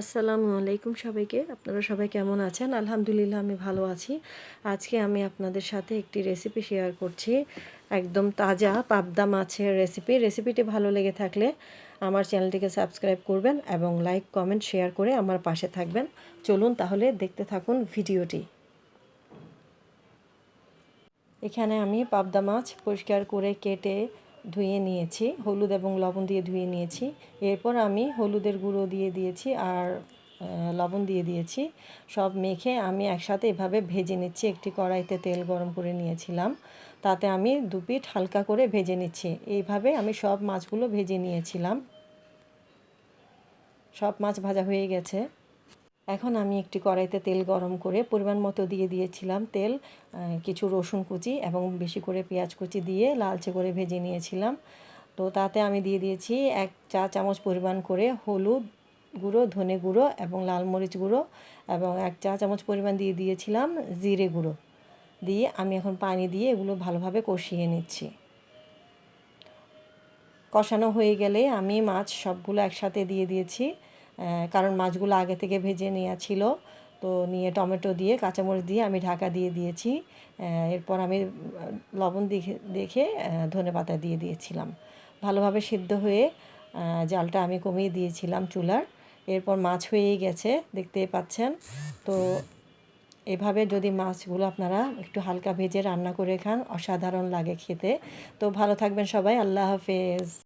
আসসালামু আলাইকুম সবাইকে। আপনারা সবাই কেমন আছেন? আলহামদুলিল্লাহ, আমি ভালো আছি। আজকে আমি আপনাদের সাথে একটি রেসিপি শেয়ার করছি। একদম তাজা পাবদা মাছের রেসিপি রেসিপিটি ভালো লেগে থাকলে আমার চ্যানেলটিকে সাবস্ক্রাইব করবেন এবং লাইক কমেন্ট শেয়ার করে আমার পাশে থাকবেন। চলুন তাহলে দেখতে থাকুন ভিডিওটি। এখানে আমি পাবদা মাছ পরিষ্কার করে কেটে ধুয়ে নিয়েছি, হলুদ এবং লবণ দিয়ে ধুয়ে নিয়েছি। এরপর আমি হলুদের গুঁড়ো দিয়ে দিয়েছি আর লবণ দিয়ে দিয়েছি। সব মেখে আমি একসাথে এভাবে ভেজে নিচ্ছি। একটি কড়াইতে তেল গরম করে নিয়েছিলাম। তাতে আমি দু পিঠ হালকা করে ভেজে নিচ্ছি। এইভাবে আমি সব মাছগুলো ভেজে নিয়েছিলাম। সব মাছ ভাজা হয়ে গেছে। এখন আমি একটি কড়াইতে তেল গরম করে পরিমাণ মতো দিয়ে দিয়েছিলাম তেল কিছু রসুন কুচি এবং বেশি করে পেঁয়াজ কুচি দিয়ে লালচে করে ভেজে নিয়েছিলাম। তো তাতে আমি দিয়ে দিয়েছি এক চা চামচ পরিমাণ করে হলুদ গুঁড়ো, ধনে গুঁড়ো এবং লাল মরিচ গুঁড়ো এবং এক চা চামচ পরিমাণ দিয়ে দিয়েছিলাম জিরে গুঁড়ো। দিয়ে আমি এখন পানি দিয়ে এগুলো ভালোভাবে কষিয়ে নিচ্ছি। কষানো হয়ে গেলে আমি মাছ সবগুলো একসাথে দিয়ে দিয়েছি। কারণ মাছগুলো আগে থেকে ভেজে নেওয়া ছিল। তো নিয়ে টমেটো দিয়ে, কাঁচামরিচ দিয়ে আমি ঢাকা দিয়ে দিয়েছি। এরপর আমি লবণ দেখে দেখে ধনে পাতা দিয়ে দিয়েছিলাম। ভালোভাবে সিদ্ধ হয়ে জালটা আমি কমিয়ে দিয়েছিলাম চুলার। এরপর মাছ হয়েই গেছে, দেখতে পাচ্ছেন। তো এভাবে যদি মাছগুলো আপনারা একটু হালকা ভেজে রান্না করে খান, অসাধারণ লাগে খেতে। তো ভালো থাকবেন সবাই, আল্লাহ হাফেজ।